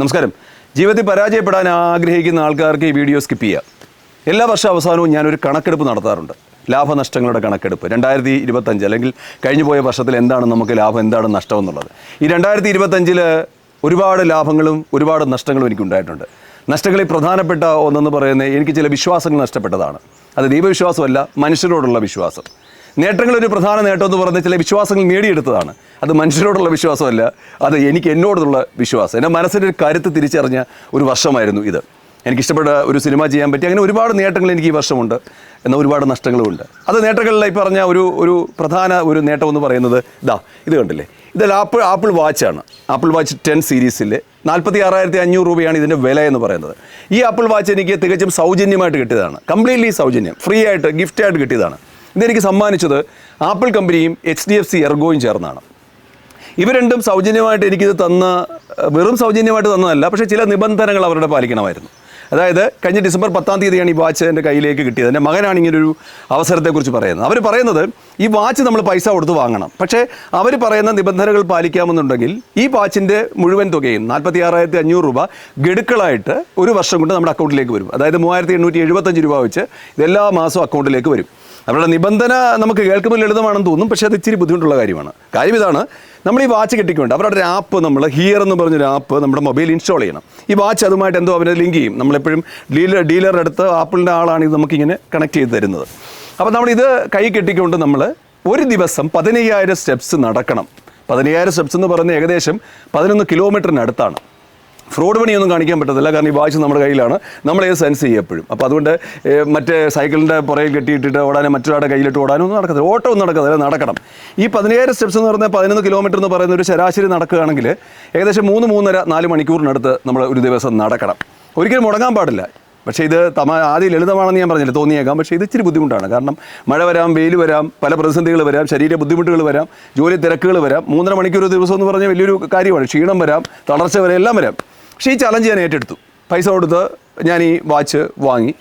നമസ്കാരം. ജീവിതത്തിൽ പരാജയപ്പെടാൻ ആഗ്രഹിക്കുന്ന ആൾക്കാർക്ക് ഈ വീഡിയോ സ്കിപ്പ് ചെയ്യുക എല്ലാ വർഷ അവസാനവും ഞാനൊരു കണക്കെടുപ്പ് നടത്താറുണ്ട്. ലാഭനഷ്ടങ്ങളുടെ കണക്കെടുപ്പ്. രണ്ടായിരത്തി ഇരുപത്തഞ്ച് അല്ലെങ്കിൽ കഴിഞ്ഞു പോയ വർഷത്തിൽ എന്താണ് നമുക്ക് ലാഭം എന്താണ് നഷ്ടം എന്നുള്ളത്. ഈ രണ്ടായിരത്തി ഇരുപത്തഞ്ചിൽ ഒരുപാട് ലാഭങ്ങളും ഒരുപാട് നഷ്ടങ്ങളും എനിക്കുണ്ടായിട്ടുണ്ട്. നഷ്ടങ്ങളിൽ പ്രധാനപ്പെട്ട ഒന്നെന്ന് പറയുന്നത് എനിക്ക് ചില വിശ്വാസങ്ങൾ നഷ്ടപ്പെട്ടതാണ്. അത് ദൈവവിശ്വാസമല്ല മനുഷ്യരോടുള്ള വിശ്വാസം. നേട്ടങ്ങളൊരു പ്രധാന നേട്ടം എന്ന് പറഞ്ഞ ചില വിശ്വാസങ്ങൾ നേടിയെടുത്തതാണ്. അത് മനുഷ്യരോടുള്ള വിശ്വാസമല്ല അത് എനിക്ക് എന്നോടുള്ള വിശ്വാസം. എന്റെ മനസ്സിന്റെ ഒരു കരുത്ത് തിരിച്ചറിഞ്ഞ ഒരു വർഷമായിരുന്നു ഇത്. എനിക്കിഷ്ടപ്പെട്ട ഒരു സിനിമ ചെയ്യാൻ പറ്റി. അങ്ങനെ ഒരുപാട് നേട്ടങ്ങൾ എനിക്ക് ഈ വർഷമുണ്ട്. എന്നാൽ ഒരുപാട് നഷ്ടങ്ങളുമുണ്ട്. അത് നേട്ടങ്ങളിലെ ഈ പറഞ്ഞ ഒരു ഒരു പ്രധാന ഒരു നേട്ടം എന്ന് പറയുന്നത് ഇതാ ഇത് കണ്ടില്ലേ? ഇത് ആപ്പിൾ ആപ്പിൾ വാച്ചാണ്. ആപ്പിൾ വാച്ച് ടെൻ സീരീസിൽ നാൽപ്പത്തി ആറായിരത്തി അഞ്ഞൂറ് രൂപയാണ് ഇതിന്റെ വില എന്ന് പറയുന്നത്. ഈ ആപ്പിൾ വാച്ച് എനിക്ക് തികച്ചും സൗജന്യമായിട്ട് കിട്ടിയതാണ്. കംപ്ലീറ്റ്ലി സൗജന്യം. ഫ്രീ ആയിട്ട് ഗിഫ്റ്റായിട്ട് കിട്ടിയതാണ്. ഇതെനിക്ക് സമ്മാനിച്ചത് ആപ്പിൾ കമ്പനിയും എച്ച് ഡി എഫ് സി എർഗോയും ചേർന്നാണ്. ഇവ രണ്ടും സൗജന്യമായിട്ട് എനിക്കിത് തന്ന വെറും സൗജന്യമായിട്ട് തന്നതല്ല പക്ഷേ ചില നിബന്ധനകൾ അവരുടെ പാലിക്കണമായിരുന്നു. അതായത് കഴിഞ്ഞ ഡിസംബർ പത്താം തീയതിയാണ് ഈ വാച്ച് എന്റെ കയ്യിലേക്ക് കിട്ടിയത്. എന്റെ മകനാണ് ഇങ്ങനൊരു അവസരത്തെക്കുറിച്ച് പറയുന്നത്. അവർ പറയുന്നത് ഈ വാച്ച് നമ്മൾ പൈസ കൊടുത്ത് വാങ്ങണം. പക്ഷേ അവർ പറയുന്ന നിബന്ധനകൾ പാലിക്കാമെന്നുണ്ടെങ്കിൽ ഈ വാച്ചിന്റെ മുഴുവൻ തുകയും നാൽപ്പത്തി ആറായിരത്തി അഞ്ഞൂറ് രൂപ ഗഡുക്കളായിട്ട് ഒരു വർഷം കൊണ്ട് നമ്മുടെ അക്കൗണ്ടിലേക്ക് വരും. അതായത് മൂവായിരത്തി എണ്ണൂറ്റി എഴുപത്തഞ്ച് രൂപ വെച്ച് ഇതെല്ലാ മാസവും അക്കൗണ്ടിലേക്ക് വരും. അവരുടെ നിബന്ധന നമുക്ക് കേൾക്കുമ്പോൾ ലളിതമാണെന്ന് തോന്നും പക്ഷേ അത് ഇച്ചിരി ബുദ്ധിമുട്ടുള്ള കാര്യമാണ്. കാര്യം ഇതാണ് നമ്മൾ ഈ വാച്ച് കിട്ടിക്കൊണ്ട് അവരുടെ ഒരു ആപ്പ് നമ്മൾ ഹിയർ എന്ന് പറഞ്ഞൊരു ആപ്പ് നമ്മുടെ മൊബൈൽ ഇൻസ്റ്റാൾ ചെയ്യണം. ഈ വാച്ച് അതുമായിട്ട് എന്തോ അവരെ ലിങ്ക് ചെയ്യും. നമ്മളെപ്പോഴും ഡീലർ ഡീലറുടെ അടുത്ത് ആപ്പിളിന്റെ ആളാണ് ഇത് നമുക്കിങ്ങനെ കണക്ട് ചെയ്ത് തരുന്നത്. അപ്പോൾ നമ്മളിത് കൈ കെട്ടിക്കൊണ്ട് നമ്മൾ ഒരു ദിവസം പതിനയ്യായിരം സ്റ്റെപ്സ് നടക്കണം. പതിനയ്യായിരം സ്റ്റെപ്സ് എന്ന് പറയുന്നത് ഏകദേശം പതിനൊന്ന് കിലോമീറ്ററിനടുത്താണ് ഫ്രോഡ് പണിയൊന്നും കാണിക്കാൻ പറ്റത്തില്ല കാരണം ഈ വാച്ച് നമ്മുടെ കയ്യിലാണ്. നമ്മൾ ഏത് സെൻസ് ചെയ്യപ്പോഴും അപ്പോൾ അതുകൊണ്ട് മറ്റേ സൈക്കിളിന്റെ പുറകിൽ കെട്ടിയിട്ടിട്ട് ഓടാനോ മറ്റൊരാളുടെ കയ്യിലിട്ട് ഓടാനോ ഒന്നും നടക്കത്തില്ല. ഓട്ടം ഒന്നും നടക്കത്തില്ല നടക്കണം. ഈ പതിനേഴ് സ്റ്റെപ്സ് എന്ന് പറഞ്ഞാൽ പതിനൊന്ന് കിലോമീറ്റർ എന്ന് പറയുന്ന ഒരു ശരാശരി നടക്കുകയാണെങ്കിൽ ഏകദേശം മൂന്ന് മൂന്നര നാല് മണിക്കൂറിനടുത്ത് നമ്മൾ ഒരു ദിവസം നടക്കണം. ഒരിക്കലും മുടങ്ങാൻ പാടില്ല. പക്ഷേ ഇത് തമ ആദ്യം ലളിതമാണെന്ന് ഞാൻ പറഞ്ഞില്ല തോന്നിയേക്കാം. പക്ഷേ ഇത് ഇച്ചിരി ബുദ്ധിമുട്ടാണ്. കാരണം മഴ വരാം വെയിൽ വരാം പല പ്രതിസന്ധികൾ വരാം ശരീര ബുദ്ധിമുട്ടുകൾ വരാം ജോലി തിരക്കുകൾ വരാം. മൂന്നര മണിക്കൂർ ദിവസം എന്ന് പറഞ്ഞാൽ വലിയൊരു കാര്യമാണ്. ക്ഷീണം വരാം തളർച്ച വരാം എല്ലാം വരാം. പക്ഷേ ഈ ചലഞ്ച് ഞാൻ ഏറ്റെടുത്തു. പൈസ കൊടുത്ത് ഞാൻ ഈ വാച്ച് വാങ്ങി.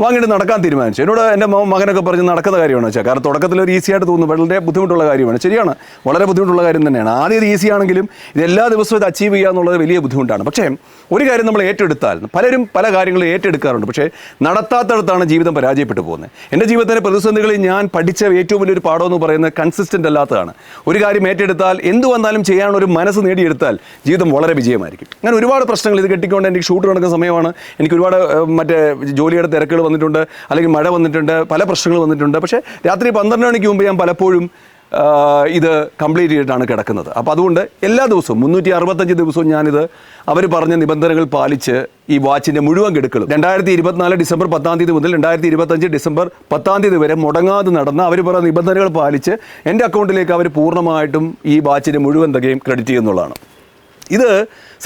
വാങ്ങിയിട്ട് നടക്കാൻ തീരുമാനിച്ചു. എന്നോട് എന്റെ മകനൊക്കെ പറഞ്ഞ് നടക്കുന്ന കാര്യമാണ് വെച്ചാൽ കാരണം തുടക്കത്തിൽ ഒരു ഈസി ആയിട്ട് തോന്നുന്നു. വളരെ ബുദ്ധിമുട്ടുള്ള കാര്യമാണ്. ശരിയാണ്. വളരെ ബുദ്ധിമുട്ടുള്ള കാര്യം തന്നെയാണ്. ആദ്യം ഇത് ഈസി ആണെങ്കിലും ഇത് എല്ലാ ദിവസവും ഇത് അച്ചീവ് ചെയ്യുക എന്നുള്ളത് വലിയ ബുദ്ധിമുട്ടാണ്. പക്ഷേ ഒരു കാര്യം നമ്മൾ ഏറ്റെടുത്താൽ പലരും പല കാര്യങ്ങളും ഏറ്റെടുക്കാറുണ്ട്. പക്ഷേ നടത്താത്തടത്താണ് ജീവിതം പരാജയപ്പെട്ടു പോകുന്നത്. എന്റെ ജീവിതത്തിലെ പ്രതിസന്ധികളിൽ ഞാൻ പഠിച്ച ഏറ്റവും വലിയൊരു പാഠം എന്ന് പറയുന്നത് കൺസിസ്റ്റന്റ് അല്ലാത്തതാണ്. ഒരു കാര്യം ഏറ്റെടുത്താൽ എന്ത് വന്നാലും ചെയ്യാനുള്ള ഒരു മനസ്സ് നേടിയെടുത്താൽ ജീവിതം വളരെ വിജയമായിരിക്കും. ഞാൻ ഒരുപാട് പ്രശ്നങ്ങൾ ഇത് കെട്ടിക്കൊണ്ട് എനിക്ക് ഷൂട്ട് നടക്കുന്ന സമയമാണ്. എനിക്ക് ഒരുപാട് മറ്റേ ജോലിയുടെ തിരക്കുകൾ വന്നിട്ടുണ്ട് അല്ലെങ്കിൽ മഴ വന്നിട്ടുണ്ട് പല പ്രശ്നങ്ങൾ വന്നിട്ടുണ്ട്. പക്ഷേ രാത്രി പന്ത്രണ്ട് മണിക്ക് മുമ്പ് ഞാൻ പലപ്പോഴും ഇത് കംപ്ലീറ്റ് ചെയ്തിട്ടാണ് കിടക്കുന്നത്. അപ്പോൾ അതുകൊണ്ട് എല്ലാ ദിവസവും മുന്നൂറ്റി അറുപത്തഞ്ച് ദിവസവും ഞാനിത് അവർ പറഞ്ഞ നിബന്ധനകൾ പാലിച്ച് ഈ വാച്ചിന്റെ മുഴുവൻ കെടുക്കളും രണ്ടായിരത്തി ഇരുപത്തിനാല് ഡിസംബർ പത്താം തീയതി മുതൽ രണ്ടായിരത്തി ഇരുപത്തഞ്ച് ഡിസംബർ പത്താം തീയതി വരെ മുടങ്ങാതെ നടന്ന് അവർ പറഞ്ഞ നിബന്ധനകൾ പാലിച്ച് എന്റെ അക്കൗണ്ടിലേക്ക് അവർ പൂർണമായിട്ടും ഈ വാച്ചിന്റെ മുഴുവൻ തുകയും ക്രെഡിറ്റ് ചെയ്യുന്നുള്ളതാണ്. ഇത്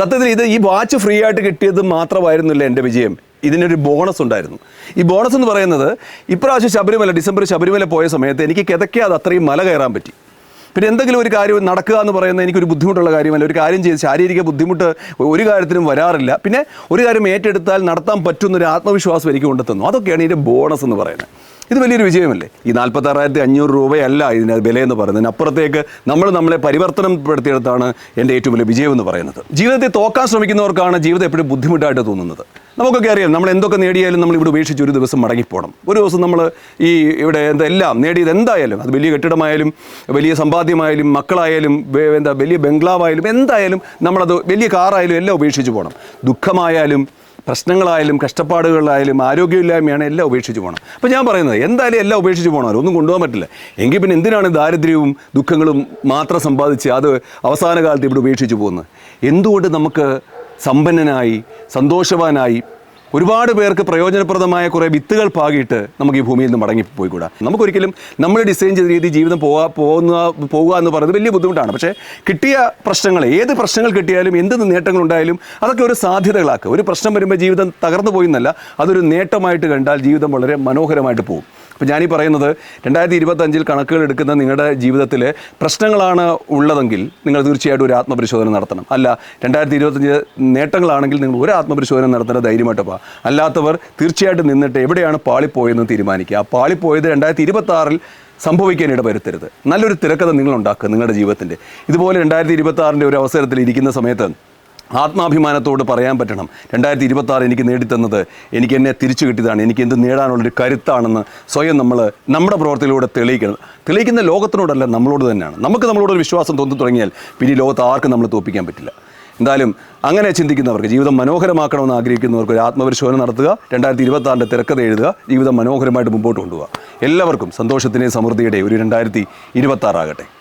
സത്യത്തിൽ ഇത് ഈ വാച്ച് ഫ്രീ ആയിട്ട് കിട്ടിയത് മാത്രമായിരുന്നില്ല എന്റെ വിജയം. ഇതിനൊരു ബോണസ് ഉണ്ടായിരുന്നു. ഈ ബോണസ് എന്ന് പറയുന്നത് ഇപ്രാവശ്യം ശബരിമല ഡിസംബർ ശബരിമല പോയ സമയത്ത് എനിക്ക് കിതയ്ക്കാതെ അത്രയും മല കയറാൻ പറ്റി. പിന്നെ എന്തെങ്കിലും ഒരു കാര്യം നടക്കുക എന്ന് പറയുന്നത് എനിക്കൊരു ബുദ്ധിമുട്ടുള്ള കാര്യമല്ല. ഒരു കാര്യം ചെയ്ത് ശാരീരിക ബുദ്ധിമുട്ട് ഒരു കാര്യത്തിനും വരാറില്ല. പിന്നെ ഒരു കാര്യം ഏറ്റെടുത്താൽ നടത്താൻ പറ്റുന്നൊരു ആത്മവിശ്വാസം എനിക്ക് കൊണ്ടെത്തുന്നു അതൊക്കെയാണ് ഇതിന്റെ ബോണസ് എന്ന് പറയുന്നത്. ഇത് വലിയൊരു വിജയമല്ലേ? ഈ നാൽപ്പത്താറായിരത്തി അഞ്ഞൂറ് രൂപയല്ല ഇതിന് വിലയെന്ന് പറയുന്നത്. അപ്പുറത്തേക്ക് നമ്മൾ നമ്മളെ പരിവർത്തനപ്പെടുത്തിയെടുത്താണ് എന്റെ ഏറ്റവും വലിയ വിജയം എന്ന് പറയുന്നത്. ജീവിതത്തെ തോക്കാൻ ശ്രമിക്കുന്നവർക്കാണ് ജീവിതം എപ്പോഴും ബുദ്ധിമുട്ടായിട്ട് തോന്നുന്നത്. നമുക്കൊക്കെ അറിയാം നമ്മൾ എന്തൊക്കെ നേടിയാലും നമ്മൾ ഇവിടെ ഉപേക്ഷിച്ച് ഒരു ദിവസം മടങ്ങിപ്പോകണം ഒരു ദിവസം നമ്മൾ ഈ ഇവിടെ എന്താ എല്ലാം നേടിയത് എന്തായാലും അത് വലിയ കെട്ടിടമായാലും വലിയ സമ്പാദ്യമായാലും മക്കളായാലും എന്താ വലിയ ബംഗ്ലാവായാലും എന്തായാലും നമ്മളത് വലിയ കാറായാലും എല്ലാം ഉപേക്ഷിച്ച് പോകണം ദുഃഖമായാലും പ്രശ്നങ്ങളായാലും കഷ്ടപ്പാടുകളായാലും ആരോഗ്യമില്ലായ്മയാണ് എല്ലാം ഉപേക്ഷിച്ച് പോകണം അപ്പോൾ ഞാൻ പറയുന്നത് എന്തായാലും എല്ലാം ഉപേക്ഷിച്ച് പോകണം ഒന്നും കൊണ്ടുപോകാൻ പറ്റില്ല. എങ്കിൽ പിന്നെ എന്തിനാണ് ദാരിദ്ര്യവും ദുഃഖങ്ങളും മാത്രം സമ്പാദിച്ച് അത് അവസാന കാലത്ത് ഇവിടെ ഉപേക്ഷിച്ച് പോകുന്നത്? എന്തുകൊണ്ട് നമുക്ക് സമ്പന്നനായി സന്തോഷവാനായി ഒരുപാട് പേർക്ക് പ്രയോജനപ്രദമായ കുറേ വിത്തുകൾ പാകിയിട്ട് നമുക്ക് ഈ ഭൂമിയിൽ നിന്ന് മടങ്ങി പോയിക്കൂടാ. നമുക്കൊരിക്കലും നമ്മൾ ഡിസൈൻ ചെയ്ത രീതി ജീവിതം പോവാ പോകുന്ന പോകുക എന്ന് പറയുന്നത് വലിയ ബുദ്ധിമുട്ടാണ്. പക്ഷേ കിട്ടിയ പ്രശ്നങ്ങൾ ഏത് പ്രശ്നങ്ങൾ കിട്ടിയാലും എന്ത് നേട്ടങ്ങൾ ഉണ്ടായാലും അതൊക്കെ ഒരു സാധ്യതകളാക്കുക ഒരു പ്രശ്നം വരുമ്പോൾ ജീവിതം തകർന്നു പോയി എന്നല്ല അതൊരു നേട്ടമായിട്ട് കണ്ടാൽ ജീവിതം വളരെ മനോഹരമായിട്ട് പോകും. അപ്പോൾ ഞാനീ പറയുന്നത് രണ്ടായിരത്തി ഇരുപത്തഞ്ചിൽ കണക്കുകൾ എടുക്കുന്ന നിങ്ങളുടെ ജീവിതത്തിൽ പ്രശ്നങ്ങളാണ് ഉള്ളതെങ്കിൽ നിങ്ങൾ തീർച്ചയായിട്ടും ഒരു ആത്മപരിശോധന നടത്തണം. അല്ല രണ്ടായിരത്തി ഇരുപത്തഞ്ച് നേട്ടങ്ങളാണെങ്കിൽ നിങ്ങൾ ഒരു ആത്മപരിശോധന നടത്തേണ്ട ധൈര്യമായിട്ട് പോകാം അല്ലാത്തവർ തീർച്ചയായിട്ടും നിന്നിട്ട് എവിടെയാണ് പാളിപ്പോയെന്ന് തീരുമാനിക്കുക. ആ പാളിപ്പോയത് രണ്ടായിരത്തി ഇരുപത്തി സംഭവിക്കാനിട വരുത്തരുത് നല്ലൊരു തിരക്കഥ നിങ്ങൾ ഉണ്ടാക്കുക നിങ്ങളുടെ ജീവിതത്തിന്റെ. ഇതുപോലെ രണ്ടായിരത്തി ഇരുപത്തി ആറിന്റെ ഒരു അവസരത്തിൽ ഇരിക്കുന്ന സമയത്ത് ആത്മാഭിമാനത്തോട് പറയാൻ പറ്റണം. രണ്ടായിരത്തി ഇരുപത്തി എനിക്ക് നേടിത്തന്നത് എനിക്ക് എന്നെ തിരിച്ചു കിട്ടിയതാണ്. എനിക്ക് എന്ത് നേടാനുള്ളൊരു കരുത്താണെന്ന് സ്വയം നമ്മൾ നമ്മുടെ പ്രവർത്തിയിലൂടെ തെളിയിക്കണം. തെളിയിക്കുന്ന ലോകത്തിനോടല്ല നമ്മളോട് തന്നെയാണ്. നമുക്ക് നമ്മളോടൊരു വിശ്വാസം തോന്നി തുടങ്ങിയാൽ പിന്നെ ലോകത്ത് ആർക്കും നമ്മൾ തോൽപ്പിക്കാൻ പറ്റില്ല. എന്തായാലും അങ്ങനെ ചിന്തിക്കുന്നവർക്ക് ജീവിതം മനോഹരമാക്കണമെന്ന് ആഗ്രഹിക്കുന്നവർക്ക് ഒരു ആത്മപരിശോധന നടത്തുക. രണ്ടായിരത്തി ഇരുപത്തി ആറിന്റെ തിരക്കഥ എഴുതുക. ജീവിതം മനോഹരമായിട്ട് മുമ്പോട്ട് കൊണ്ടുപോകുക എല്ലാവർക്കും സന്തോഷത്തിന്റെയും സമൃദ്ധിയുടെയും ഒരു രണ്ടായിരത്തി ഇരുപത്തി ആറാകട്ടെ